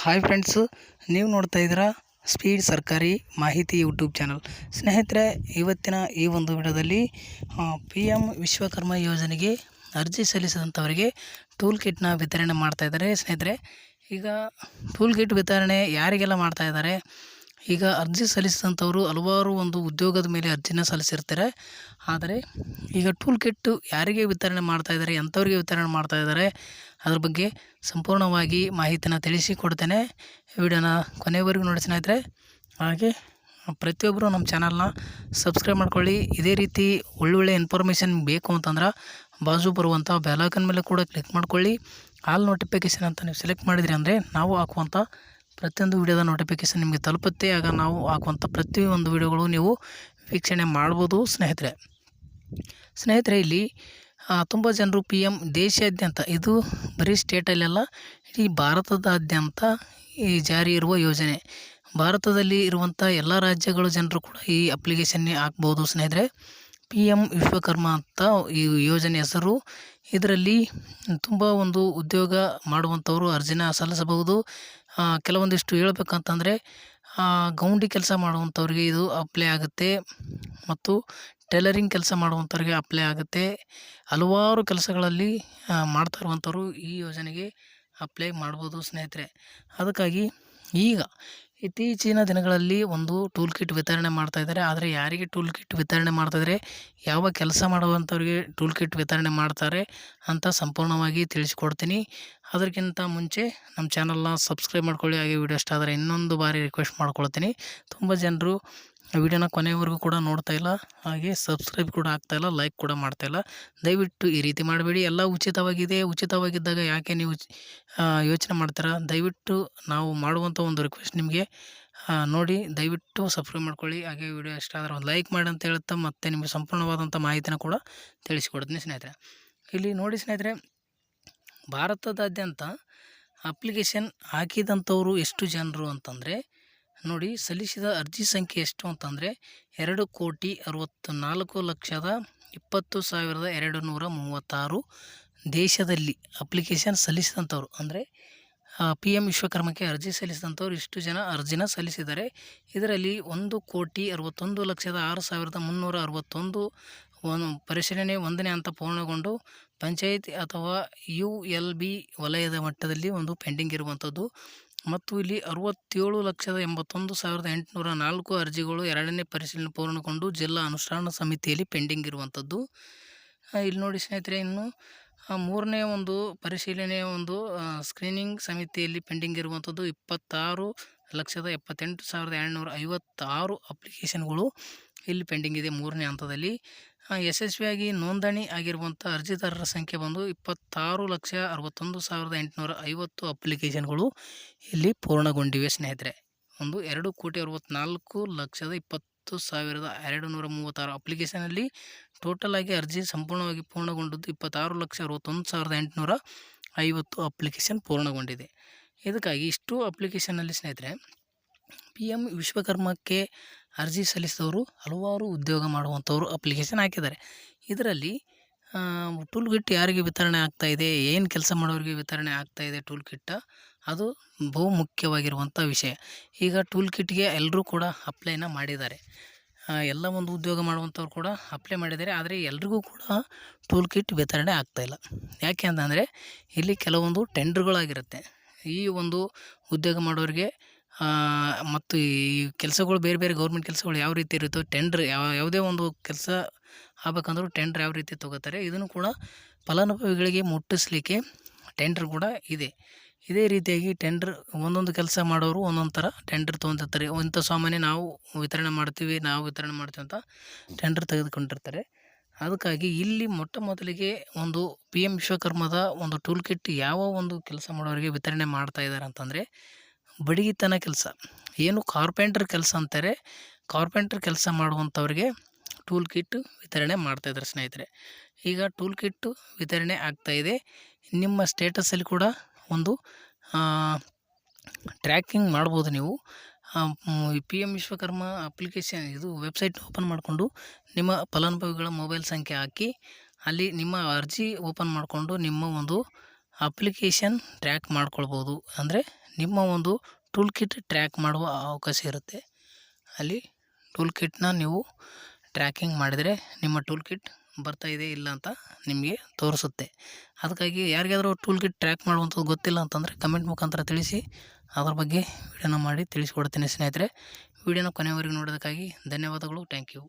Hi friends ನೀವು ನೋಡ್ತಾ ಇದ್ದೀರಾ ಸ್ಪೀಡ್ ಸರ್ಕಾರಿ ಮಾಹಿತಿ ಯೂಟ್ಯೂಬ್ ಚಾನಲ್ ಸ್ನೇಹಿತರೆ, ಇವತ್ತಿನ ಈ ಒಂದು ವಿಡಿಯೋದಲ್ಲಿ ಪಿ ಎಂ ವಿಶ್ವಕರ್ಮ ಯೋಜನೆಗೆ ಅರ್ಜಿ ಸಲ್ಲಿಸಿದಂಥವರಿಗೆ ಟೂಲ್ ಕಿಟ್ನ ವಿತರಣೆ ಮಾಡ್ತಾಯಿದ್ದಾರೆ ಸ್ನೇಹಿತರೆ, ಈಗ ಟೂಲ್ ಕಿಟ್ ವಿತರಣೆ ಯಾರಿಗೆಲ್ಲ ಮಾಡ್ತಾ ಇದ್ದಾರೆ? ಈಗ ಅರ್ಜಿ ಸಲ್ಲಿಸಿದಂಥವರು ಹಲವಾರು ಒಂದು ಉದ್ಯೋಗದ ಮೇಲೆ ಅರ್ಜಿನ ಸಲ್ಲಿಸಿರ್ತಾರೆ. ಆದರೆ ಈಗ ಟೂಲ್ ಕಿಟ್ಟು ಯಾರಿಗೆ ವಿತರಣೆ ಮಾಡ್ತಾ ಇದ್ದಾರೆ, ಎಂಥವ್ರಿಗೆ ವಿತರಣೆ ಮಾಡ್ತಾ ಇದ್ದಾರೆ, ಅದ್ರ ಬಗ್ಗೆ ಸಂಪೂರ್ಣವಾಗಿ ಮಾಹಿತಿನ ತಿಳಿಸಿಕೊಡ್ತೇನೆ. ವಿಡಿಯೋನ ಕೊನೆವರೆಗೂ ನೋಡಿ ಸ್ನೇಹಿತರೆ. ಹಾಗೆ ಪ್ರತಿಯೊಬ್ಬರು ನಮ್ಮ ಚಾನಲ್ನ ಸಬ್ಸ್ಕ್ರೈಬ್ ಮಾಡ್ಕೊಳ್ಳಿ. ಇದೇ ರೀತಿ ಒಳ್ಳೊಳ್ಳೆ ಇನ್ಫಾರ್ಮೇಷನ್ ಬೇಕು ಅಂತಂದ್ರೆ ಬಾಜು ಬರುವಂಥ ಬೆಲಾಕನ್ ಮೇಲೆ ಕೂಡ ಕ್ಲಿಕ್ ಮಾಡ್ಕೊಳ್ಳಿ. ಆಲ್ ನೋಟಿಫಿಕೇಷನ್ ಅಂತ ನೀವು ಸೆಲೆಕ್ಟ್ ಮಾಡಿದ್ರಿ ಅಂದರೆ ನಾವು ಹಾಕುವಂಥ ಪ್ರತಿಯೊಂದು ವಿಡಿಯೋದ ನೋಟಿಫಿಕೇಷನ್ ನಿಮಗೆ ತಲುಪುತ್ತೆ. ಆಗ ನಾವು ಹಾಕುವಂಥ ಪ್ರತಿಯೊಂದು ವಿಡಿಯೋಗಳು ನೀವು ವೀಕ್ಷಣೆ ಮಾಡ್ಬೋದು ಸ್ನೇಹಿತರೆ. ಸ್ನೇಹಿತರೆ, ಇಲ್ಲಿ ತುಂಬ ಜನರು ಪಿ ಎಂ ದೇಶಾದ್ಯಂತ, ಇದು ಬರೀ ಸ್ಟೇಟಲ್ಲೆಲ್ಲ ಇಡೀ ಭಾರತದಾದ್ಯಂತ ಈ ಜಾರಿ ಇರುವ ಯೋಜನೆ. ಭಾರತದಲ್ಲಿ ಇರುವಂಥ ಎಲ್ಲ ರಾಜ್ಯಗಳ ಜನರು ಕೂಡ ಈ ಅಪ್ಲಿಕೇಶನ್ನೇ ಹಾಕ್ಬೋದು ಸ್ನೇಹಿತರೆ. ಪಿ ಎಂ ವಿಶ್ವಕರ್ಮ ಅಂತ ಈ ಯೋಜನೆ ಹೆಸರು. ಇದರಲ್ಲಿ ತುಂಬ ಒಂದು ಉದ್ಯೋಗ ಮಾಡುವಂಥವರು ಅರ್ಜಿನ ಸಲ್ಲಿಸಬಹುದು. ಕೆಲವೊಂದಿಷ್ಟು ಹೇಳ್ಬೇಕಂತಂದರೆ ಗೌಂಡಿ ಕೆಲಸ ಮಾಡುವಂಥವ್ರಿಗೆ ಇದು ಅಪ್ಲೈ ಆಗುತ್ತೆ. ಮತ್ತು ಟೈಲರಿಂಗ್ ಕೆಲಸ ಮಾಡುವಂಥವ್ರಿಗೆ ಅಪ್ಲೈ ಆಗುತ್ತೆ. ಹಲವಾರು ಕೆಲಸಗಳಲ್ಲಿ ಮಾಡ್ತಾ ಇರುವಂಥವ್ರು ಈ ಯೋಜನೆಗೆ ಅಪ್ಲೈ ಮಾಡ್ಬೋದು ಸ್ನೇಹಿತರೆ. ಅದಕ್ಕಾಗಿ ಈಗ ಇತ್ತೀಚಿನ ದಿನಗಳಲ್ಲಿ ಒಂದು ಟೂಲ್ ಕಿಟ್ ವಿತರಣೆ ಮಾಡ್ತಾ ಇದ್ದಾರೆ. ಆದರೆ ಯಾರಿಗೆ ಟೂಲ್ ಕಿಟ್ ವಿತರಣೆ ಮಾಡ್ತಾಯಿದ್ದಾರೆ ಯಾವ ಕೆಲಸ ಮಾಡುವಂಥವ್ರಿಗೆ ಟೂಲ್ ಕಿಟ್ ವಿತರಣೆ ಮಾಡ್ತಾರೆ ಅಂತ ಸಂಪೂರ್ಣವಾಗಿ ತಿಳಿಸ್ಕೊಡ್ತೀನಿ. ಅದಕ್ಕಿಂತ ಮುಂಚೆ ನಮ್ಮ ಚಾನಲ್ನ ಸಬ್ಸ್ಕ್ರೈಬ್ ಮಾಡ್ಕೊಳ್ಳಿ. ಹಾಗೆ ವಿಡಿಯೋ ಇಷ್ಟ ಆದರೆ ಇನ್ನೊಂದು ಬಾರಿ ರಿಕ್ವೆಸ್ಟ್ ಮಾಡ್ಕೊಳ್ತೀನಿ. ತುಂಬ ಜನರು ವಿಡಿಯೋನ ಕೊನೆವರೆಗೂ ಕೂಡ ನೋಡ್ತಾ ಇಲ್ಲ. ಹಾಗೆ ಸಬ್ಸ್ಕ್ರೈಬ್ ಕೂಡ ಆಗ್ತಾಯಿಲ್ಲ ಲೈಕ್ ಕೂಡ ಮಾಡ್ತಾಯಿಲ್ಲ ದಯವಿಟ್ಟು ಈ ರೀತಿ ಮಾಡಬೇಡಿ. ಎಲ್ಲ ಉಚಿತವಾಗಿದೆ. ಉಚಿತವಾಗಿದ್ದಾಗ ಯಾಕೆ ನೀವು ಯೋಚನೆ ಮಾಡ್ತೀರಾ? ದಯವಿಟ್ಟು ನಾವು ಮಾಡುವಂಥ ಒಂದು ರಿಕ್ವೆಸ್ಟ್ ನಿಮಗೆ. ನೋಡಿ, ದಯವಿಟ್ಟು ಸಬ್ಸ್ಕ್ರೈಬ್ ಮಾಡ್ಕೊಳ್ಳಿ. ಹಾಗೆ ವಿಡಿಯೋ ಇಷ್ಟ ಆದರೆ ಒಂದು ಲೈಕ್ ಮಾಡಿ ಅಂತ ಹೇಳ್ತಾ ಮತ್ತೆ ನಿಮಗೆ ಸಂಪೂರ್ಣವಾದಂಥ ಮಾಹಿತಿನ ಕೂಡ ತಿಳಿಸಿಕೊಡ್ತೀನಿ ಸ್ನೇಹಿತರೆ. ಇಲ್ಲಿ ನೋಡಿ ಸ್ನೇಹಿತರೆ, ಭಾರತದಾದ್ಯಂತ ಅಪ್ಲಿಕೇಶನ್ ಹಾಕಿದಂಥವರು ಎಷ್ಟು ಜನರು ಅಂತಂದರೆ ನೋಡಿ ಸಲ್ಲಿಸಿದ ಅರ್ಜಿ ಸಂಖ್ಯೆ ಎಷ್ಟು ಅಂತಂದರೆ ಎರಡು ಕೋಟಿ ಅರವತ್ತು ನಾಲ್ಕು ಲಕ್ಷದ ಇಪ್ಪತ್ತು ಸಾವಿರದ ಎರಡು ನೂರ ಮೂವತ್ತಾರು ದೇಶದಲ್ಲಿ ಅಪ್ಲಿಕೇಶನ್ ಸಲ್ಲಿಸಿದಂಥವ್ರು. ಅಂದರೆ ಪಿ ಎಂ ವಿಶ್ವಕರ್ಮಕ್ಕೆ ಅರ್ಜಿ ಸಲ್ಲಿಸಿದಂಥವ್ರು ಇಷ್ಟು ಜನ ಅರ್ಜಿನ ಸಲ್ಲಿಸಿದ್ದಾರೆ. ಇದರಲ್ಲಿ ಒಂದು ಕೋಟಿ ಅರವತ್ತೊಂದು ಲಕ್ಷದ ಆರು ಸಾವಿರದ ಮುನ್ನೂರ ಅರವತ್ತೊಂದು ಒಂದು ಪರಿಶೀಲನೆ ಒಂದನೇ ಹಂತ ಪೂರ್ಣಗೊಂಡು ಪಂಚಾಯಿತಿ ಅಥವಾ ಯು ಎಲ್ ಬಿ ವಲಯದ ಮಟ್ಟದಲ್ಲಿ ಒಂದು ಪೆಂಡಿಂಗ್ ಇರುವಂಥದ್ದು. ಮತ್ತು ಇಲ್ಲಿ ಅರವತ್ತೇಳು ಲಕ್ಷದ ಎಂಬತ್ತೊಂದು ಸಾವಿರದ ಎಂಟುನೂರ ನಾಲ್ಕು ಅರ್ಜಿಗಳು ಎರಡನೇ ಪರಿಶೀಲನೆ ಪೂರ್ಣಗೊಂಡು ಜಿಲ್ಲಾ ಅನುಷ್ಠಾನ ಸಮಿತಿಯಲ್ಲಿ ಪೆಂಡಿಂಗ್ ಇರುವಂಥದ್ದು. ಇಲ್ಲಿ ನೋಡಿ ಸ್ನೇಹಿತರೆ, ಇನ್ನು ಮೂರನೇ ಒಂದು ಪರಿಶೀಲನೆಯ ಒಂದು ಸ್ಕ್ರೀನಿಂಗ್ ಸಮಿತಿಯಲ್ಲಿ ಪೆಂಡಿಂಗ್ ಇರುವಂಥದ್ದು ಇಪ್ಪತ್ತಾರು ಲಕ್ಷದ ಎಪ್ಪತ್ತೆಂಟು ಸಾವಿರದ ಎರಡುನೂರ ಐವತ್ತಾರು ಅಪ್ಲಿಕೇಶನ್ಗಳು ಇಲ್ಲಿ ಪೆಂಡಿಂಗ್ ಇದೆ ಮೂರನೇ ಹಂತದಲ್ಲಿ. ಯಶಸ್ವಿಯಾಗಿ ನೋಂದಣಿ ಆಗಿರುವಂಥ ಅರ್ಜಿದಾರರ ಸಂಖ್ಯೆ ಬಂದು ಇಪ್ಪತ್ತಾರು ಲಕ್ಷ ಅರವತ್ತೊಂದು ಸಾವಿರದ ಎಂಟುನೂರ ಐವತ್ತು ಅಪ್ಲಿಕೇಶನ್ಗಳು ಇಲ್ಲಿ ಪೂರ್ಣಗೊಂಡಿವೆ, ಸ್ನೇಹಿತರೆ. ಒಂದು, ಎರಡು ಕೋಟಿ ಅರವತ್ತ್ನಾಲ್ಕು ಲಕ್ಷದ ಇಪ್ಪತ್ತು ಸಾವಿರದ ಎರಡು ನೂರ ಮೂವತ್ತಾರು ಅಪ್ಲಿಕೇಶನಲ್ಲಿ ಟೋಟಲ್ ಆಗಿ ಅರ್ಜಿ ಸಂಪೂರ್ಣವಾಗಿ ಪೂರ್ಣಗೊಂಡದ್ದು ಇಪ್ಪತ್ತಾರು ಲಕ್ಷ ಅರವತ್ತೊಂದು ಸಾವಿರದ ಎಂಟುನೂರ ಐವತ್ತು ಅಪ್ಲಿಕೇಶನ್ ಪೂರ್ಣಗೊಂಡಿದೆ. ಇದಕ್ಕಾಗಿ ಇಷ್ಟು ಅಪ್ಲಿಕೇಶನಲ್ಲಿ ಸ್ನೇಹಿತರೆ, ಪಿ ಎಂ ವಿಶ್ವಕರ್ಮಕ್ಕೆ ಅರ್ಜಿ ಸಲ್ಲಿಸಿದವರು, ಹಲವಾರು ಉದ್ಯೋಗ ಮಾಡುವಂಥವರು ಅಪ್ಲಿಕೇಶನ್ ಹಾಕಿದ್ದಾರೆ. ಇದರಲ್ಲಿ ಟೂಲ್ ಕಿಟ್ ಯಾರಿಗೆ ವಿತರಣೆ ಆಗ್ತಾ ಇದೆ, ಏನು ಕೆಲಸ ಮಾಡೋರಿಗೆ ವಿತರಣೆ ಆಗ್ತಾಯಿದೆ ಟೂಲ್ ಕಿಟ್ಟ ಅದು ಬಹು ಮುಖ್ಯವಾಗಿರುವಂಥ ವಿಷಯ. ಈಗ ಟೂಲ್ ಕಿಟ್ಗೆ ಎಲ್ಲರೂ ಕೂಡ ಅಪ್ಲೈನ ಮಾಡಿದ್ದಾರೆ. ಎಲ್ಲ ಒಂದು ಉದ್ಯೋಗ ಮಾಡುವಂಥವ್ರು ಕೂಡ ಅಪ್ಲೈ ಮಾಡಿದ್ದಾರೆ, ಆದರೆ ಎಲ್ರಿಗೂ ಕೂಡ ಟೂಲ್ ಕಿಟ್ ವಿತರಣೆ ಆಗ್ತಾಯಿಲ್ಲ ಯಾಕೆ ಅಂತಂದರೆ, ಇಲ್ಲಿ ಕೆಲವೊಂದು ಟೆಂಡ್ರ್ಗಳಾಗಿರುತ್ತೆ ಈ ಒಂದು ಉದ್ಯೋಗ ಮಾಡೋರಿಗೆ ಮತ್ತು ಈ ಕೆಲಸಗಳು ಬೇರೆ ಬೇರೆ ಗೌರ್ಮೆಂಟ್ ಕೆಲಸಗಳು ಯಾವ ರೀತಿ ಇರುತ್ತೋ ಟೆಂಡ್ರ್ ಯಾವ, ಯಾವುದೇ ಒಂದು ಕೆಲಸ ಆಗ್ಬೇಕಂದ್ರೂ ಟೆಂಡ್ರ್ ಯಾವ ರೀತಿ ತೊಗೋತಾರೆ, ಇದನ್ನು ಕೂಡ ಫಲಾನುಭವಿಗಳಿಗೆ ಮುಟ್ಟಿಸ್ಲಿಕ್ಕೆ ಟೆಂಡ್ರ್ ಕೂಡ ಇದೆ. ಇದೇ ರೀತಿಯಾಗಿ ಟೆಂಡ್ರ್ ಒಂದೊಂದು ಕೆಲಸ ಮಾಡೋರು ಒಂದೊಂದು ಥರ ಟೆಂಡರ್ ತೊಗೊಂತಿರ್ತಾರೆ ಇಂಥ ಸಾಮಾನ್ಯ ನಾವು ವಿತರಣೆ ಮಾಡ್ತೀವಿ, ನಾವು ವಿತರಣೆ ಮಾಡ್ತೀವಿ ಅಂತ ಟೆಂಡರ್ ತೆಗೆದುಕೊಂಡಿರ್ತಾರೆ. ಅದಕ್ಕಾಗಿ ಇಲ್ಲಿ ಮೊಟ್ಟ ಮೊದಲಿಗೆ ಒಂದು ಪಿ ಎಂ ವಿಶ್ವಕರ್ಮದ ಒಂದು ಟೂಲ್ ಕಿಟ್ ಯಾವ ಒಂದು ಕೆಲಸ ಮಾಡೋರಿಗೆ ವಿತರಣೆ ಮಾಡ್ತಾ ಇದ್ದಾರೆ ಅಂತಂದರೆ ಬಡಗಿತನ ಕೆಲಸ. ಏನು ಕಾರ್ಪೆಂಟ್ರ್ ಕೆಲಸ ಅಂತಾರೆ, ಕಾರ್ಪೆಂಟ್ರ್ ಕೆಲಸ ಮಾಡುವಂಥವ್ರಿಗೆ ಟೂಲ್ ಕಿಟ್ ವಿತರಣೆ ಮಾಡ್ತಾಯಿದ್ದಾರೆ ಸ್ನೇಹಿತರೆ. ಈಗ ಟೂಲ್ ಕಿಟ್ ವಿತರಣೆ ಆಗ್ತಾಯಿದೆ ನಿಮ್ಮ ಸ್ಟೇಟಸಲ್ಲಿ ಕೂಡ ಒಂದು ಟ್ರ್ಯಾಕಿಂಗ್ ಮಾಡ್ಬೋದು ನೀವು. ಪಿ ಎಂ ವಿಶ್ವಕರ್ಮ ಅಪ್ಲಿಕೇಶನ್ ಇದು ವೆಬ್ಸೈಟ್ ಓಪನ್ ಮಾಡಿಕೊಂಡು ನಿಮ್ಮ ಫಲಾನುಭವಿಗಳ ಮೊಬೈಲ್ ಸಂಖ್ಯೆ ಹಾಕಿ, ಅಲ್ಲಿ ನಿಮ್ಮ ಅರ್ಜಿ ಓಪನ್ ಮಾಡಿಕೊಂಡು ನಿಮ್ಮ ಒಂದು ಅಪ್ಲಿಕೇಶನ್ ಟ್ರ್ಯಾಕ್ ಮಾಡ್ಕೊಳ್ಬೋದು. ಅಂದರೆ ನಿಮ್ಮ ಒಂದು ಟೂಲ್ ಕಿಟ್ ಟ್ರ್ಯಾಕ್ ಮಾಡುವ ಅವಕಾಶ ಇರುತ್ತೆ. ಅಲ್ಲಿ ಟೂಲ್ ಕಿಟ್ನ ನೀವು ಟ್ರ್ಯಾಕಿಂಗ್ ಮಾಡಿದರೆ ನಿಮ್ಮ ಟೂಲ್ ಕಿಟ್ ಬರ್ತಾ ಇದೆ, ಇಲ್ಲ ಅಂತ ನಿಮಗೆ ತೋರಿಸುತ್ತೆ. ಅದಕ್ಕಾಗಿ ಯಾರಿಗಾದರೂ ಟೂಲ್ ಕಿಟ್ ಟ್ರ್ಯಾಕ್ ಮಾಡುವಂಥದ್ದು ಗೊತ್ತಿಲ್ಲ ಅಂತಂದರೆ ಕಮೆಂಟ್ ಮುಖಾಂತರ ತಿಳಿಸಿ, ಅದರ ಬಗ್ಗೆ ವಿಡಿಯೋನ ಮಾಡಿ ತಿಳಿಸ್ಕೊಡ್ತೀನಿ ಸ್ನೇಹಿತರೆ. ವಿಡಿಯೋನ ಕೊನೆವರೆಗೂ ನೋಡೋದಕ್ಕಾಗಿ ಧನ್ಯವಾದಗಳು, ಥ್ಯಾಂಕ್ ಯು.